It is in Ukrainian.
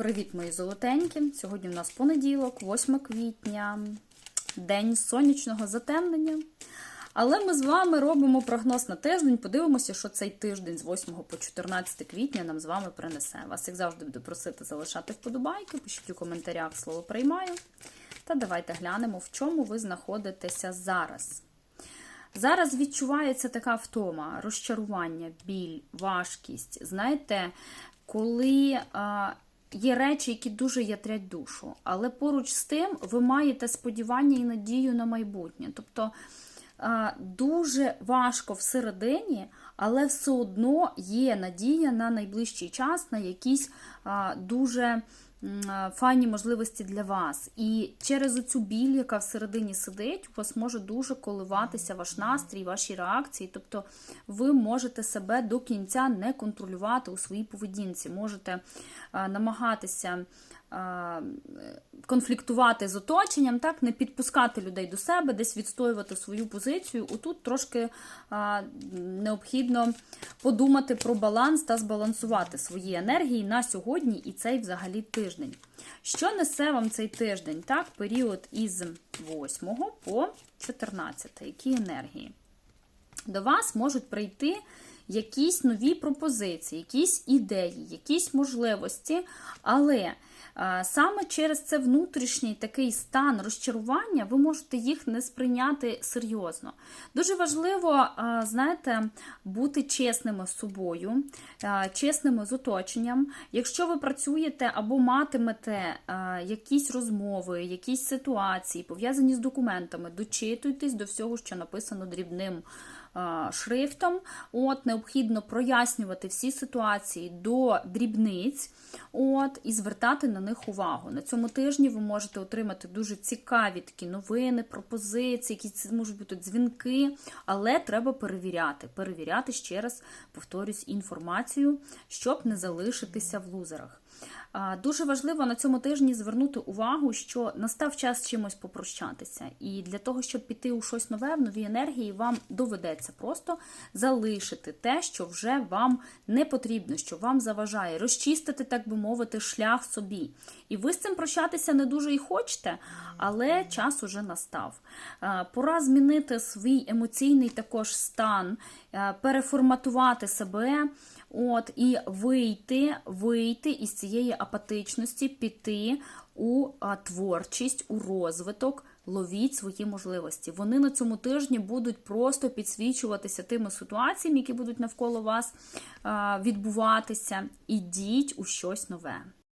Привіт, мої золотенькі! Сьогодні у нас понеділок, 8 квітня, день сонячного затемнення. Але ми з вами робимо прогноз на тиждень. Подивимося, що цей тиждень з 8 по 14 квітня нам з вами принесе. Вас, як завжди, буду просити залишати вподобайки, пишіть у коментарях слово приймаю. Та давайте глянемо, в чому ви знаходитеся зараз. Зараз відчувається така втома, розчарування, біль, важкість. Знаєте, коли а, є речі, які дуже ятрять душу, але поруч з тим ви маєте сподівання і надію на майбутнє. Тобто дуже важко всередині, але все одно є надія на найближчий час, на якісь дуже файні можливості для вас. І через оцю біль, яка всередині сидить, у вас може дуже коливатися ваш настрій, ваші реакції. Тобто ви можете себе до кінця не контролювати у своїй поведінці, можете намагатися. Конфліктувати з оточенням, так, не підпускати людей до себе, десь відстоювати свою позицію. Отут трошки а, необхідно подумати про баланс та збалансувати свої енергії на сьогодні і цей взагалі тиждень. Що несе вам цей тиждень? Так, період із 8 по 14. Які енергії? До вас можуть прийти якісь нові пропозиції, якісь ідеї, якісь можливості, але саме через це внутрішній такий стан розчарування ви можете їх не сприйняти серйозно. Дуже важливо, знаєте, бути чесними з собою, чесними з оточенням. Якщо ви працюєте або матимете якісь розмови, якісь ситуації, пов'язані з документами, дочитуйтесь до всього, що написано дрібним шрифтом. От, Необхідно прояснювати всі ситуації до дрібниць от, і звертати на них увагу. На цьому тижні ви можете отримати дуже цікаві такі новини, пропозиції, якісь можуть бути дзвінки, але треба перевіряти. Перевіряти ще раз, повторюсь, інформацію, щоб не залишитися в лузерах. Дуже важливо на цьому тижні звернути увагу, що настав час чимось попрощатися. І для того, щоб піти у щось нове, в нові енергії, вам доведеться просто залишити те, що вже вам не потрібно, що вам заважає, розчистити, так би мовити, шлях собі. І ви з цим прощатися не дуже і хочете, але час уже настав. Пора змінити свій емоційний також стан, переформатувати себе. От, І вийти вийти із цієї апатичності, піти у творчість, у розвиток, ловіть свої можливості. Вони на цьому тижні будуть просто підсвічуватися тими ситуаціями, які будуть навколо вас відбуватися. Ідіть у щось нове.